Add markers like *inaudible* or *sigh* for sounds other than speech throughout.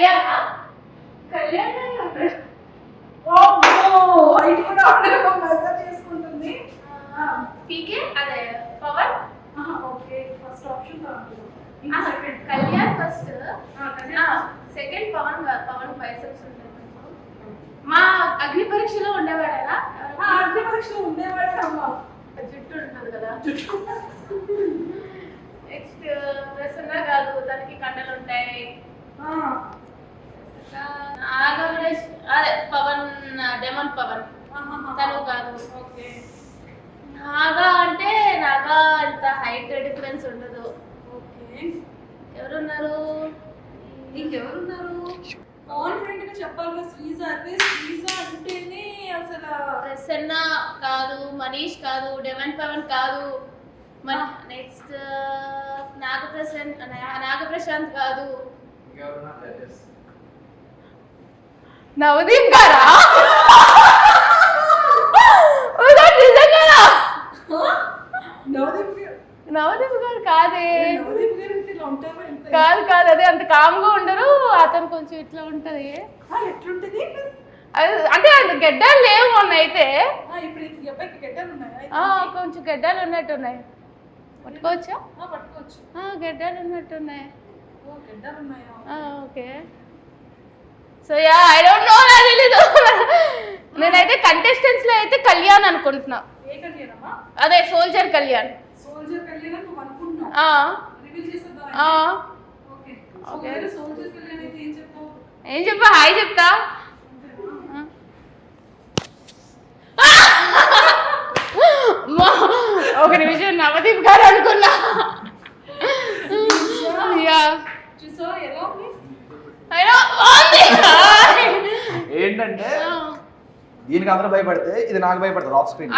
కళ్యాణ కళ్యాణ హైట్ కూడా మెజర్ చేసుకుంటుంది. పీకే అదే Pawan? Okay first option second Kalyan first. Second Pawan Pawan biceps ఉంటాయి మా అగ్ని పరీక్షలో ఉండేవాడేనా? అగ్ని పరీక్షలో ఉండేవాడే అమ్మ. జుట్టు ఉంటుంది కదా. నెక్స్ట్ ప్రసన్న కాదు తనకి కండలు ఉంటాయి నాగమేష్ అదే పవన్ డెమన్ పవన్. తను కాదు. ఓకే. నాగా అంటే నాగా అంత హైట్ డిఫరెన్స్ ఉండదు. ఓకే. ఎవరున్నారు? ఇంకెవరున్నారు? కాన్ఫిడెంట్గా చెప్పాలిగా శ్రీజ అంటే శ్రీజ అంటేనే అసలు ప్రసన్న కాదు మనీష్ కాదు డెమన్ పవన్ కాదు. నెక్స్ట్ నాగప్రశాంత్ నాగప్రశాంత్ కాదు. నవదీప్ గారా? నవదీప్ గారు కాదే. కాదు కాదు అదే అంత కామ్గా ఉండరు. అతను కొంచెం ఇట్లా ఉంటది. అంటే గెడ్డాలు లేవు మొన్న అయితే. కొంచెం గెడ్డాలు ఉన్నట్టున్నాయి. పట్టుకోవచ్చా? గెడ్డాలు ఉన్నట్టున్నాయి. ఓ గెడ్డలు ఉన్నాయా? ఆ, okay. So ya I don't know నాకు తెలీదు. నేనైతే కంటెస్టెంట్స్లో అయితే కళ్యాణ్ అనుకుంటున్నా. అదే సోల్జర్ కళ్యాణ్. ఏం చెప్పా? హాయ్ చెప్తా. ఒక నిమిషం నవదీప్ గారు అనుకున్నా. యా ఎలా ఉంది? ఏంటంటే దీనికి అందరూ భయపడితే ఇది నాకు భయపడతారు ఆఫ్ స్క్రీన్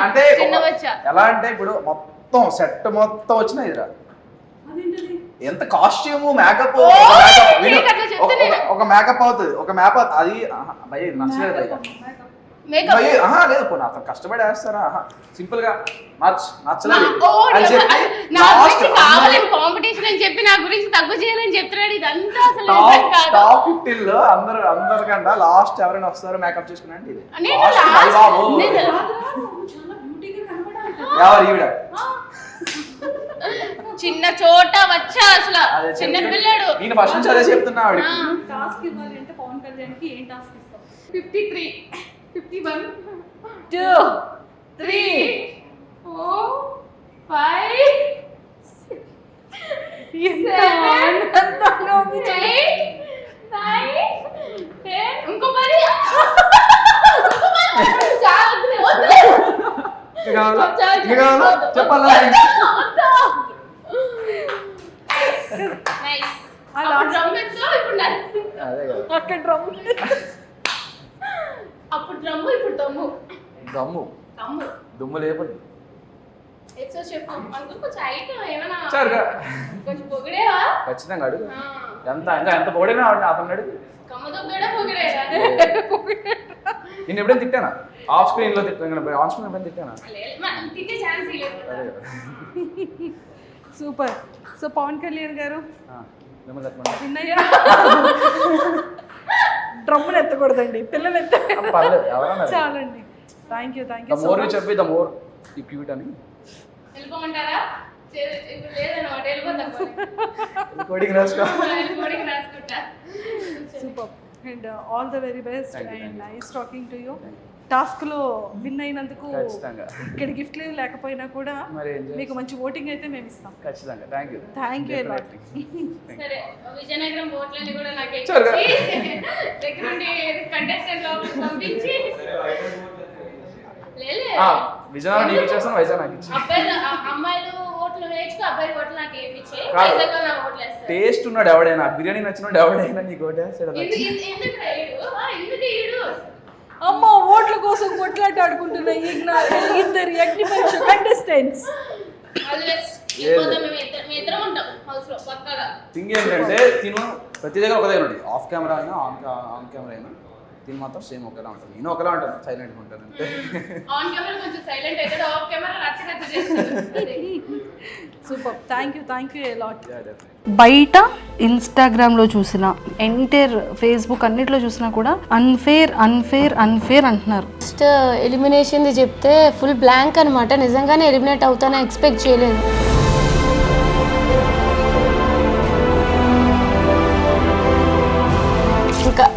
అంటే చిన్న ఒక- వచ్చా ఎలా అంటే ఇప్పుడు మొత్తం సెట్ మొత్తం వచ్చిన ఇదిరా. అదేంటది? ఎంత కాస్ట్యూమ్ మేకప్ ఒక మేకప్ అవుతుంది. ఒక మేకప్ అది ఇది నచ్చలేదు లేదు పోనీ అతను కష్టపడి వేస్తారా? సింపుల్గా మార్చ్ నచ్చలేదు కాంపిటీషన్ అని చెప్పి నా గురించి తగ్గు చేయాలని చెప్తున్నాడు ఇదంతా అసలు నిజం టాప్ ఫిఫ్టీన్లో అందరు అందరికంటే లాస్ట్ ఎవరైనా వస్తారో మేకప్ చేసుకున్నాండి ఎవరు ఈవిడ? చిన్న చోట వచ్చా అసలు. చిన్న. పిల్లాడు. నేను ఫస్ట్ నుంచి అదే చెప్తున్నా. టాస్క్ ఇవ్వాలి అంటే పవన్ కళ్యాణ్కి ఏం టాస్క్ ఇస్తావు? Fifty three fifty one two three four five eight nine ten ఇంకో మరి జాగ్రత్త వద్దు. ఇంకా కావాలా? చాలు, ఇంకా కావాలా? వద్దు. చెప్పాలా వద్దు. Nice. అలా అప్పుడు drum ఎత్తుకో, ఇప్పుడు నన్ను. అదే కదా అక్కడ డ్రమ్ అప్పుడు డ్రమ్ము ఇప్పుడు దమ్ము. దమ్ము. దమ్ము. దుమ్ము లేపండి. ఎక్సో చెప్పు. అందుకు కొంచెం ఐటమ్ ఏమైనా సరిగా కొంచెం పొగిడేవా? ఖచ్చితంగా అడుగు. ఆ, ఎంత ఇంకా అతను అడుగు. నేను ఎప్పుడైనా తిట్టానా? ఆఫ్ స్క్రీన్లో తిట్టాను ఆన్ స్క్రీన్ ఎప్పుడైనా తిట్టానా? లేదు మనం తిట్టే ఛాన్స్ లేదు. అదే. కదా సూపర్. సో పవన్ కళ్యాణ్ గారు? విన్నయ్య? *laughs* డ్రమ్ములు ఎత్తకూడదండి. పిల్లలు ఎత్త పర్లేదు ఎవరన్నా చాలండి. Thank you thank the you so more you చెప్పి ద మోర్ ఈ క్యూట్ అని. వెళ్ళిపోమంటారా కోడింగ్ రాసుకో. వెళ్ళిపోడికి రాసుకుంటా. Super and all the very best and. Nice talking to you టాస్క్లో విన్ అయినందుకు ఖచ్చితంగా. ఇక్కడ గిఫ్ట్ లేదు లేకపోయినా కూడా? మీకు మంచి ఓటింగ్ అయితే మేము ఇస్తాం. ఖచ్చితంగా. థ్యాంక్ యూ థ్యాంక్ యూ సరే విజయనగరం బోట్లని కూడా నాకు దగ్గర నుండి కంటెస్టెంట్ పంపించి. లేలే విజయనగరం నీకు ఇచ్చేస్తాను వైజాగ్ నాకు ఇచ్చి అమ్మాయిలు ఓట్లు వేయించుకో అబ్బాయిలు ఓట్లు నాకు. వైజాగ్ నా ఓట్లు వేస్తారు. టేస్ట్ ఉన్నాడు ఎవడైనా బిర్యానీ నచ్చినోడు ఎవడైనా నీకు ఎందు- ఎందుకు ఎందుకు అమ్మ ఓట్ల కోసం కొట్లాట ఆడుకుంటున్న ఈ నా- ఇద్దరు అగ్ని పరీక్ష కంటెస్టెంట్స్ థింగ్ ఏంటంటే తిను ప్రతి దగ్గర ఒక దగ్గర ఉంటుంది. ఆఫ్ కెమెరా అయినా ఆన్ ఆన్ కెమెరా అయినా. దీని మాత్రం సేమ్ ఒకేలా ఉంటుంది. నేను ఒకలా ఉంటాను సైలెంట్గా ఉంటాను అంతే. ఆన్ కెమెరా కొంచెం సైలెంట్ అవుతాడు ఆఫ్ కెమెరా రచ్చ రచ్చ చేస్తాడు super. Thank you thank you lot. బయట ఇన్స్టాగ్రామ్లో చూసిన ఎంటైర్ ఫేస్బుక్ అన్నిట్లో చూసినా కూడా అన్ఫేర్ అన్ఫేర్ అన్ఫేర్ అంటున్నారు. ఫస్ట్ ఎలిమినేషన్ది చెప్తే ఫుల్ బ్లాంక్ అనమాట నిజంగానే ఎలిమినేట్ అవుతానని ఎక్స్పెక్ట్ చేయలేదు.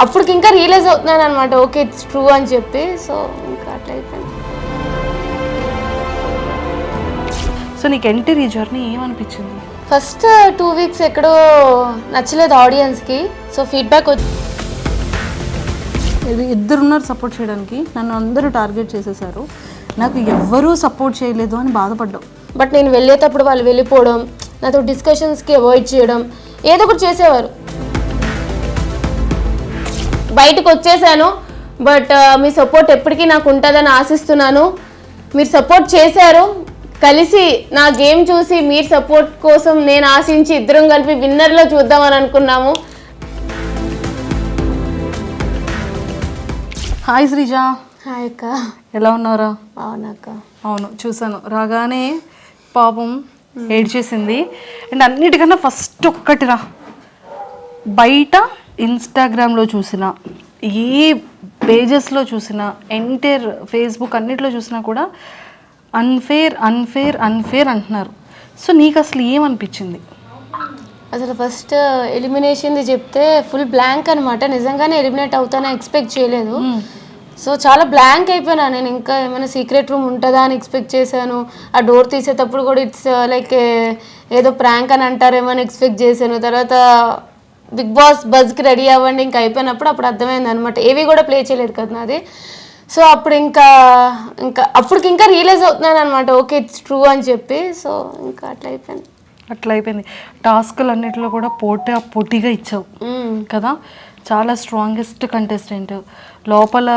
అప్పటికి ఇంకా రియలైజ్ అవుతున్నాను అనమాట ఓకే ఇట్స్ ట్రూ అని చెప్పి. సో ఇంకా అట్లా అయిపోయింది. సో నీకు ఎంటర్ ఈ జర్నీ ఏమనిపించింది ఫస్ట్ టూ వీక్స్ ఎక్కడో నచ్చలేదు ఆడియన్స్కి సో ఫీడ్బ్యాక్ వచ్చి ఇది ఇద్దరున్నారు సపోర్ట్ చేయడానికి. నన్ను అందరూ టార్గెట్ చేసేసారు. నాకు ఎవ్వరూ సపోర్ట్ చేయలేదు అని బాధపడ్డావు బట్ నేను వెళ్ళేటప్పుడు వాళ్ళు వెళ్ళిపోవడం నాతో డిస్కషన్స్కి అవాయిడ్ చేయడం ఏదో ఒకటి చేసేవారు. బయటకు వచ్చేసాను. బట్ మీ సపోర్ట్ ఎప్పటికీ నాకు ఉంటుందని ఆశిస్తున్నాను. మీరు సపోర్ట్ చేశారు. కలిసి నా గేమ్ చూసి మీరు సపోర్ట్ కోసం నేను ఆశించి ఇద్దరం కలిపి విన్నర్లో చూద్దామని అనుకున్నాము. హాయ్ శ్రీజ. హాయ్ అక్క. ఎలా ఉన్నారా? అవునక్క అవును చూసాను రాగానే పాపం ఏడ్చేసింది. అండ్ అన్నిటికన్నా ఫస్ట్ ఒక్కటిరా. బయట ఇన్స్టాగ్రామ్లో చూసిన ఏ పేజెస్లో చూసినా ఎంటైర్ ఫేస్బుక్ అన్నిట్లో చూసినా కూడా అన్ఫేర్ అన్ఫేర్ అన్ఫేర్ అంటున్నారు. సో నీకు అసలు ఏమనిపించింది? అసలు ఫస్ట్ ఎలిమినేషన్ది చెప్తే ఫుల్ బ్లాంక్ అనమాట నిజంగానే ఎలిమినేట్ అవుతానని ఎక్స్పెక్ట్ చేయలేదు. సో చాలా బ్లాంక్ అయిపోయినా. నేను ఇంకా ఏమైనా సీక్రెట్ రూమ్ ఉంటుందా అని ఎక్స్పెక్ట్ చేశాను. ఆ డోర్ తీసేటప్పుడు కూడా ఇట్స్ లైక్ ఏదో ప్రాంక్ అని అంటారేమో అని ఎక్స్పెక్ట్ చేశాను. తర్వాత బిగ్ బాస్ బజ్కి రెడీ అవ్వండి ఇంకా అయిపోయినప్పుడు అప్పుడు అర్థమైంది అనమాట ఏవి కూడా ప్లే చేయలేదు కదా నాది. సో అప్పుడు ఇంకా ఇంకా అప్పటికి ఇంకా రియలైజ్ అవుతున్నాను అనమాట ఓకే ఇట్స్ ట్రూ అని చెప్పి. సో ఇంకా అట్లా అయిపోయింది. అట్లా అయిపోయింది. టాస్కులు అన్నిటిలో కూడా పోటీ పోటీగా ఇచ్చావు. కదా. చాలా స్ట్రాంగెస్ట్ కంటెస్టెంట్ లోపల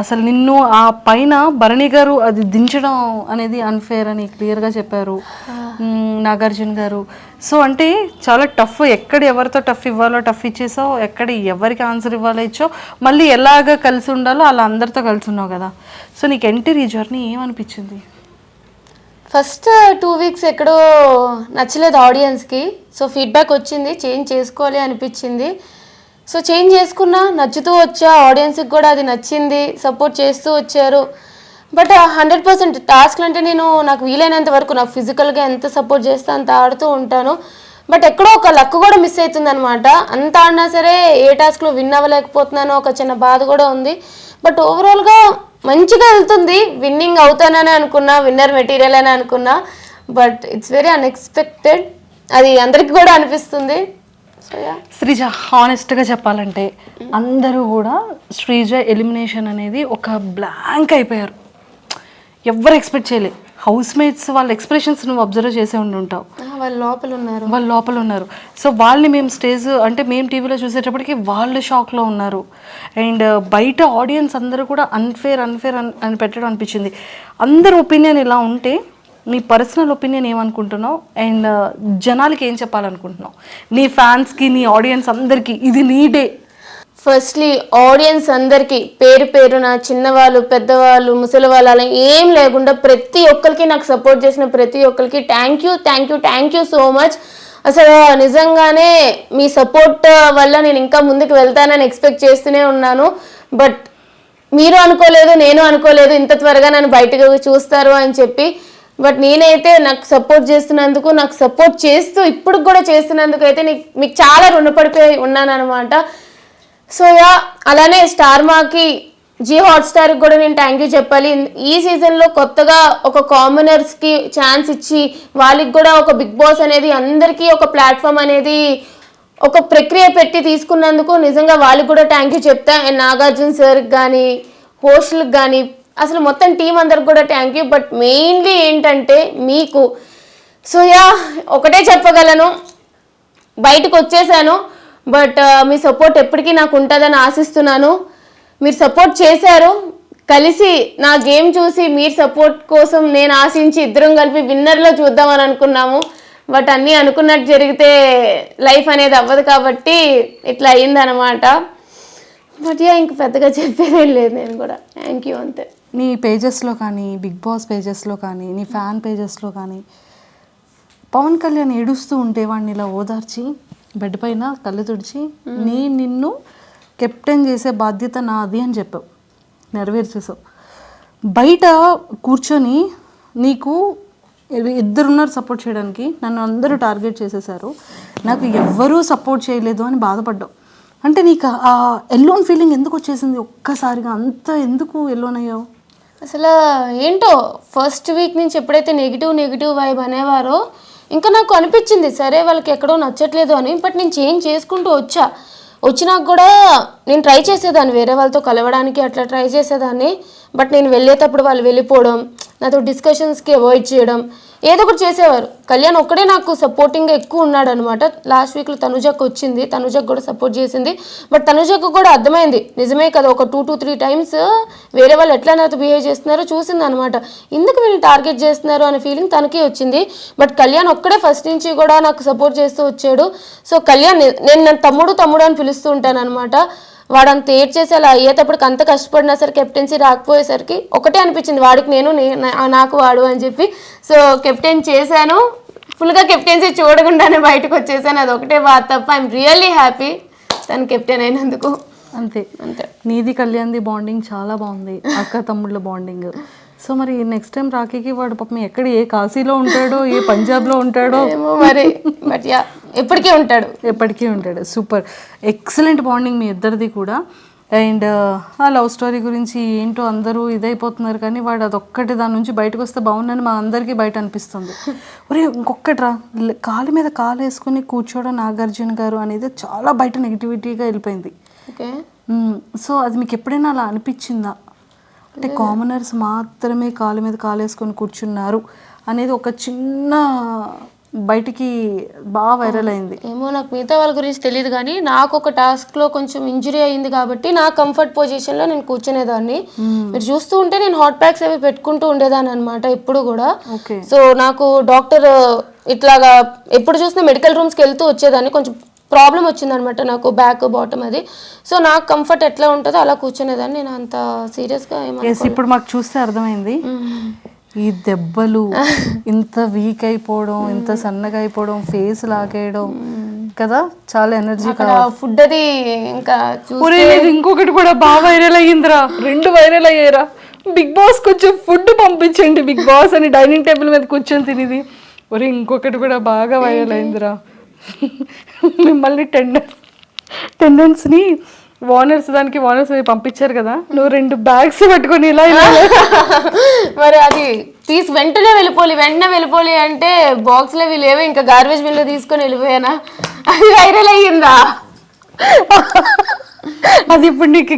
అసలు నిన్ను ఆ పైన భరణి గారు అది దించడం అనేది అన్ఫేర్ అని క్లియర్గా చెప్పారు. నాగార్జున గారు. సో అంటే చాలా టఫ్ ఎక్కడ ఎవరితో టఫ్ ఇవ్వాలో టఫ్ ఇచ్చేసావు ఎక్కడ ఎవరికి ఆన్సర్ ఇవ్వాలో ఇచ్చావు మళ్ళీ ఎలాగ కలిసి ఉండాలో అలా అందరితో కలిసి ఉన్నావు కదా. సో నీకు ఎంటర్ ఈ జర్నీ ఏమనిపించింది? ఫస్ట్ టూ వీక్స్ ఎక్కడో నచ్చలేదు ఆడియన్స్కి సో ఫీడ్బ్యాక్ వచ్చింది చేంజ్ చేసుకోవాలి అనిపించింది. సో చేంజ్ చేసుకున్నా నచ్చుతూ వచ్చా ఆడియన్స్కి కూడా అది నచ్చింది సపోర్ట్ చేస్తూ వచ్చారు. బట్ హండ్రెడ్ పర్సెంట్ టాస్క్లు అంటే నేను నాకు వీలైనంత వరకు నాకు ఫిజికల్గా ఎంత సపోర్ట్ చేస్తే అంత ఆడుతూ ఉంటాను. బట్ ఎక్కడో ఒక లక్ కూడా మిస్ అవుతుంది అనమాట అంత ఆడినా సరే ఏ టాస్క్లో విన్ అవ్వలేకపోతున్నానో ఒక చిన్న బాధ కూడా ఉంది. బట్ ఓవరాల్గా మంచిగా వెళ్తుంది. విన్నింగ్ అవుతానని అనుకున్నా విన్నర్ మెటీరియల్ అని అనుకున్నా. బట్ ఇట్స్ వెరీ అన్ఎక్స్పెక్టెడ్ అది అందరికీ కూడా అనిపిస్తుంది. శ్రీజ హానెస్ట్గా చెప్పాలంటే అందరూ కూడా శ్రీజ ఎలిమినేషన్ అనేది ఒక బ్లాంక్ అయిపోయారు. ఎవ్వరు ఎక్స్పెక్ట్ చేయలే. హౌస్ మేట్స్ వాళ్ళ ఎక్స్ప్రెషన్స్ నువ్వు అబ్జర్వ్ చేసే ఉండి ఉంటావు. వాళ్ళు లోపల ఉన్నారు వాళ్ళు లోపల ఉన్నారు సో వాళ్ళని మేము స్టేజ్ అంటే మేము టీవీలో చూసేటప్పటికి వాళ్ళు షాక్లో ఉన్నారు. అండ్ బయట ఆడియన్స్ అందరూ కూడా అన్ఫేర్ అన్ఫేర్ అని పెట్టడం అనిపించింది. అందరి ఒపీనియన్ ఇలా ఉంటే నీ పర్సనల్ ఒపీనియన్ ఏమనుకుంటున్నావు? అండ్ uh, జనాలకి ఏం చెప్పాలనుకుంటున్నావు? నీ ఫ్యాన్స్కి నీ ఆడియన్స్ అందరికీ ఇది నీ డే ఫస్ట్లీ ఆడియన్స్ అందరికీ పేరు పేరున చిన్నవాళ్ళు పెద్దవాళ్ళు ముసలి వాళ్ళు అలా ఏం లేకుండా ప్రతి ఒక్కరికి నాకు సపోర్ట్ చేసిన ప్రతి ఒక్కరికి thank you thank you thank you so much అసలు నిజంగానే మీ సపోర్ట్ వల్ల నేను ఇంకా ముందుకు వెళ్తానని ఎక్స్పెక్ట్ చేస్తూనే ఉన్నాను. బట్ మీరు అనుకోలేదు నేను అనుకోలేదు ఇంత త్వరగా నన్ను బయటకు చూస్తారు అని చెప్పి బట్ నేనైతే నాకు సపోర్ట్ చేస్తున్నందుకు నాకు సపోర్ట్ చేస్తూ ఇప్పుడు కూడా చేస్తున్నందుకు అయితే నీకు మీకు చాలా రుణపడిపోయి ఉన్నాను అనమాట సో యా అలానే స్టార్ మాకి జీ హాట్స్టార్కి కూడా నేను థ్యాంక్ యూ చెప్పాలి. ఈ సీజన్లో కొత్తగా ఒక కామనర్స్కి ఛాన్స్ ఇచ్చి వాళ్ళకి కూడా ఒక బిగ్ బాస్ అనేది అందరికీ ఒక ప్లాట్ఫామ్ అనేది ఒక ప్రక్రియ పెట్టి తీసుకున్నందుకు నిజంగా వాళ్ళకి కూడా థ్యాంక్ యూ చెప్తా. అండ్ నాగార్జున సార్కి కానీ హోస్ట్లకు కానీ అసలు మొత్తం టీం అందరికి కూడా థ్యాంక్ యూ బట్ మెయిన్లీ ఏంటంటే మీకు సో యా ఒకటే చెప్పగలను. బయటకు వచ్చేసాను. బట్ uh, మీ సపోర్ట్ ఎప్పటికీ నాకు ఉంటుందని ఆశిస్తున్నాను. మీరు సపోర్ట్ చేశారు. కలిసి నా గేమ్ చూసి మీరు సపోర్ట్ కోసం నేను ఆశించి ఇద్దరం కలిపి విన్నర్లో చూద్దామని అనుకున్నాము. బట్ అన్నీ అనుకున్నట్టు జరిగితే లైఫ్ అనేది అవ్వదు కాబట్టి ఇట్లా అయ్యిందనమాట బట్ యా ఇంక పెద్దగా చెప్పేదేం లేదు నేను కూడా. థ్యాంక్ యూ అంతే. నీ పేజెస్లో కానీ బిగ్ బాస్ పేజెస్లో కానీ నీ ఫ్యాన్ పేజెస్లో కానీ పవన్ కళ్యాణ్ ఏడుస్తూ ఉంటే వాడిని ఇలా ఓదార్చి బెడ్ పైన కళ్ళు తుడిచి నీ నిన్ను కెప్టెన్ చేసే బాధ్యత నాది అని చెప్పావు. నెరవేర్చేసావు బయట కూర్చొని నీకు ఇద్దరున్నారు సపోర్ట్ చేయడానికి. నన్ను అందరూ టార్గెట్ చేసేసారు నాకు ఎవ్వరూ సపోర్ట్ చేయలేదు అని బాధపడ్డావు. అంటే నీకు ఆ ఎల్లోన్ ఫీలింగ్ ఎందుకు వచ్చేసింది? ఒక్కసారిగా అంత ఎందుకు ఎల్లోన్ అయ్యావు? అసలు ఏంటో ఫస్ట్ వీక్ నుంచి ఎప్పుడైతే నెగిటివ్ నెగిటివ్ వైబ్ అనేవారో ఇంకా నాకు అనిపించింది సరే వాళ్ళకి ఎక్కడో నచ్చట్లేదు అని. బట్ నేను చేంజ్ చేసుకుంటూ వచ్చా. వచ్చినాక కూడా నేను ట్రై చేసేదాన్ని వేరే వాళ్ళతో కలవడానికి అట్లా ట్రై చేసేదాన్ని. బట్ నేను వెళ్ళేటప్పుడు వాళ్ళు వెళ్ళిపోవడం నాతో డిస్కషన్స్కి అవాయిడ్ చేయడం ఏదో ఒకటి చేసేవారు. కళ్యాణ్ ఒక్కడే నాకు సపోర్టింగ్గా ఎక్కువ ఉన్నాడు అనమాట లాస్ట్ వీక్లో తనుజకు వచ్చింది. తనుజకు కూడా సపోర్ట్ చేసింది. బట్ తనుజకు కూడా అర్థమైంది. నిజమే కదా ఒక టూ టూ త్రీ టైమ్స్ వేరే వాళ్ళు ఎట్లా నాతో బిహేవ్ చేస్తున్నారో చూసింది అనమాట ఎందుకు వీళ్ళు టార్గెట్ చేస్తున్నారు అనే ఫీలింగ్ తనకే వచ్చింది. బట్ కళ్యాణ్ ఒక్కడే ఫస్ట్ నుంచి కూడా నాకు సపోర్ట్ చేస్తూ వచ్చాడు. సో కళ్యాణ్ నేను తమ్ముడు తమ్ముడు అని పిలుస్తూ ఉంటాను అనమాట వాడు అంత ఏడ్ చేసి అలా అయ్యేటప్పటికి అంత కష్టపడినా సరే కెప్టెన్సీ రాకపోయేసరికి ఒకటే అనిపించింది వాడికి నేను నాకు వాడు అని చెప్పి. సో కెప్టెన్ చేశాను. ఫుల్గా కెప్టెన్సీ చూడకుండానే బయటకు వచ్చేసాను. అది ఒకటే బాధ తప్ప ఐఎమ్ రియల్లీ హ్యాపీ తను కెప్టెన్ అయినందుకు. అంతే. అంతే. నీది కళ్యాణ్ది బాండింగ్ చాలా బాగుంది. అక్క తమ్ముళ్ళ బాండింగ్. సో మరి నెక్స్ట్ టైం రాఖీకి వాడు పాపం ఎక్కడ ఏ కాశీలో ఉంటాడో ఏ పంజాబ్లో ఉంటాడో. ఏమో మరి బట్ యా ఎప్పటికీ ఉంటాడు. ఎప్పటికీ ఉంటాడు. సూపర్ ఎక్సలెంట్ బాండింగ్ మీ ఇద్దరిది కూడా. అండ్ ఆ లవ్ స్టోరీ గురించి ఏంటో అందరూ ఇదైపోతున్నారు కానీ వాడు అదొక్కటి దాని నుంచి బయటకు వస్తే బాగుందని మా అందరికీ బయట అనిపిస్తుంది. ఒరే ఇంకొకటి రా ల- కాలు మీద కాలు వేసుకుని కూర్చోవడం నాగార్జున గారు అనేది చాలా బయట నెగిటివిటీగా వెళ్ళిపోయింది. ఓకే. సో అది మీకు ఎప్పుడైనా అలా అనిపించిందా? అంటే కామనర్స్ మాత్రమే కాలు మీద కాలు వేసుకొని కూర్చున్నారు అనేది ఒక చిన్న బయటికి బాగా వైరల్ అయింది. ఏమో నాకు మిగతా వాళ్ళ గురించి తెలియదు కానీ నాకు ఒక టాస్క్లో కొంచెం ఇంజురీ అయింది కాబట్టి నా కంఫర్ట్ పొజిషన్లో నేను కూర్చునేదాన్ని. మీరు చూస్తూ ఉంటే నేను హాట్ ప్యాక్స్ అవి పెట్టుకుంటూ ఉండేదాన్ని అనమాట ఎప్పుడు కూడా. ఓకే. సో నాకు డాక్టర్ ఇట్లాగా ఎప్పుడు చూసినా మెడికల్ రూమ్స్కి వెళ్తూ వచ్చేదాన్ని. కొంచెం ప్రాబ్లం వచ్చిందనమాట నాకు బ్యాక్ బాటమ్ అది. సో నాకు కంఫర్ట్ ఎట్లా ఉంటుందో అలా కూర్చునేదాన్ని. నేను అంత సీరియస్గా ఇప్పుడు మాకు చూస్తే అర్థమైంది. ఈ దెబ్బలు ఇంత వీక్ అయిపోవడం ఇంత సన్నగా అయిపోవడం ఫేస్ లాగేయడం కదా చాలా ఎనర్జీ ఫుడ్ అది ఇంకా ఇంకొకటి కూడా బాగా వైరల్ అయ్యిందిరా. రెండు వైరల్ అయ్యారా బిగ్ బాస్ కొంచెం ఫుడ్ పంపించండి బిగ్ బాస్ అని డైనింగ్ టేబుల్ మీద కూర్చొని తినేది. ఒరే ఇంకొకటి కూడా బాగా వైరల్ అయిందిరా మిమ్మల్ని టెండర్ టెండెన్స్ని ఓనర్స్ దానికి ఓనర్స్ పంపించారు కదా. నువ్వు రెండు బ్యాగ్స్ పట్టుకొని ఇలా ఇలా *laughs* *laughs* మరి అది తీసి వెంటనే వెళ్ళిపోలి వెంటనే వెళ్ళిపోలి అంటే బాక్స్లో లేవు ఇంకా గార్బేజ్ బిన్లో తీసుకొని వెళ్ళిపోయానా? అది వైరల్ అయ్యిందా? *laughs* అది ఇప్పుడు నీకు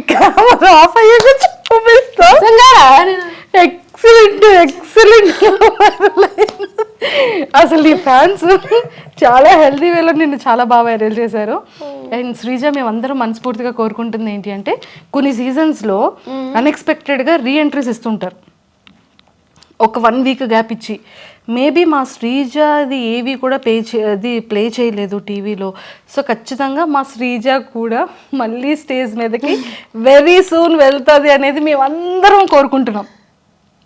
ఆఫ్ అయ్యాక చూపిస్తా? ఎక్సలెంట్ ఎక్సలెంట్ అసలు నీ ఫ్యాన్స్ చాలా హెల్తీ వేలో నిన్ను చాలా బాగా వైరల్ చేశారు. అండ్ శ్రీజ మేమందరం మనస్ఫూర్తిగా కోరుకుంటుంది ఏంటి అంటే కొన్ని సీజన్స్లో అన్ఎక్స్పెక్టెడ్గా రీఎంట్రీస్ ఇస్తుంటారు. ఒక వన్ వీక్ గ్యాప్ ఇచ్చి మేబీ మా శ్రీజ అది ఏవి కూడా పే అది ప్లే చేయలేదు టీవీలో. సో ఖచ్చితంగా మా శ్రీజ కూడా మళ్ళీ స్టేజ్ మీదకి వెరీ సూన్ వెళ్తుంది అనేది మేమందరం కోరుకుంటున్నాం.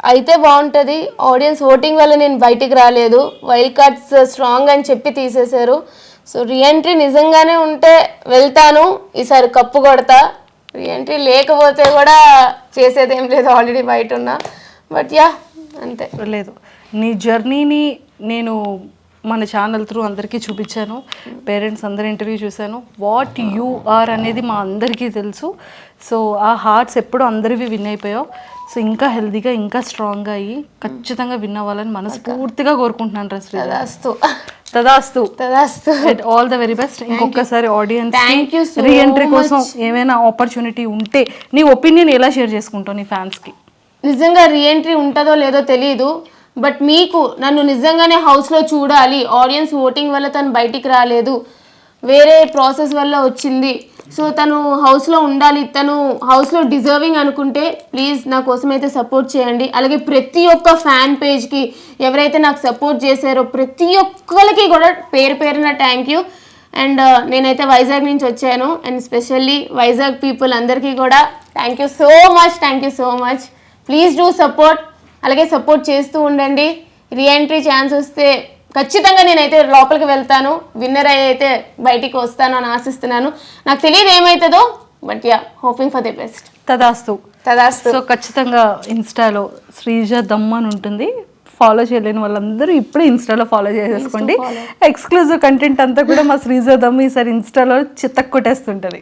అయితే బాగుంటుంది. ఆడియన్స్ ఓటింగ్ వల్ల నేను బయటికి రాలేదు. వైల్డ్ కార్డ్స్ స్ట్రాంగ్ అని చెప్పి తీసేశారు. సో రీఎంట్రీ నిజంగానే ఉంటే వెళ్తాను. ఈసారి కప్పు కొడతా. రీఎంట్రీ లేకపోతే కూడా చేసేదేం లేదు. ఆల్రెడీ బయట ఉన్నా. బట్ యా అంతే. లేదు. నీ జర్నీని నేను మన ఛానల్ త్రూ అందరికీ చూపించాను. పేరెంట్స్ అందరి ఇంటర్వ్యూ చూశాను. వాట్ యు ఆర్ అనేది మా అందరికీ తెలుసు. సో ఆ హార్ట్స్ ఎప్పుడు అందరివి విన్ అయిపోయావు. సో ఇంకా హెల్తీగా ఇంకా స్ట్రాంగ్గా అయ్యి ఖచ్చితంగా విన్ అవ్వాలని మనస్ఫూర్తిగా కోరుకుంటున్నాను రా శ్రీజ తదాస్తు. తదాస్తు. తదాస్తు. ఆల్ ద వెరీ బెస్ట్ ఇంకొకసారి ఆడియన్స్ you so రీఎంట్రీ కోసం ఏమైనా ఆపర్చునిటీ ఉంటే నీ ఒపీనియన్ ఎలా షేర్ చేసుకుంటావు నీ ఫ్యాన్స్కి నిజంగా రీఎంట్రీ ఉంటుందో లేదో తెలియదు బట్ మీకు నన్ను నిజంగానే హౌస్లో చూడాలి. ఆడియన్స్ ఓటింగ్ వల్ల తను బయటికి రాలేదు. వేరే ప్రాసెస్ వల్ల వచ్చింది. సో తను హౌస్లో ఉండాలి. తను హౌస్లో డిజర్వింగ్ అనుకుంటే ప్లీజ్ నా కోసం అయితే సపోర్ట్ చేయండి. అలాగే ప్రతి ఒక్క ఫ్యాన్ పేజ్కి ఎవరైతే నాకు సపోర్ట్ చేశారో ప్రతి ఒక్కరికి కూడా పేరు పేరున థ్యాంక్ యూ అండ్ uh, నేనైతే వైజాగ్ నుంచి వచ్చాను. అండ్ స్పెషల్లీ వైజాగ్ పీపుల్ అందరికీ కూడా thank you so much thank you so much please do support. అలాగే సపోర్ట్ చేస్తూ ఉండండి. రీఎంట్రీ ఛాన్స్ వస్తే ఖచ్చితంగా నేనైతే లోపలికి వెళ్తాను. విన్నర్ అయితే బయటికి వస్తాను అని ఆశిస్తున్నాను. నాకు తెలియదు ఏమవుతుందో but yeah hoping for the best తదాస్తు. తదాస్తు. సో ఖచ్చితంగా ఇన్స్టాలో శ్రీజ దమ్ అని ఉంటుంది. ఫాలో చేయలేని వాళ్ళందరూ ఇప్పుడే ఇన్స్టాలో ఫాలో చేసేసుకోండి. ఎక్స్క్లూజివ్ కంటెంట్ అంతా కూడా మా శ్రీజ దమ్ ఈసారి ఇన్స్టాలో చిత్తకు కొట్టేస్తుంటుంది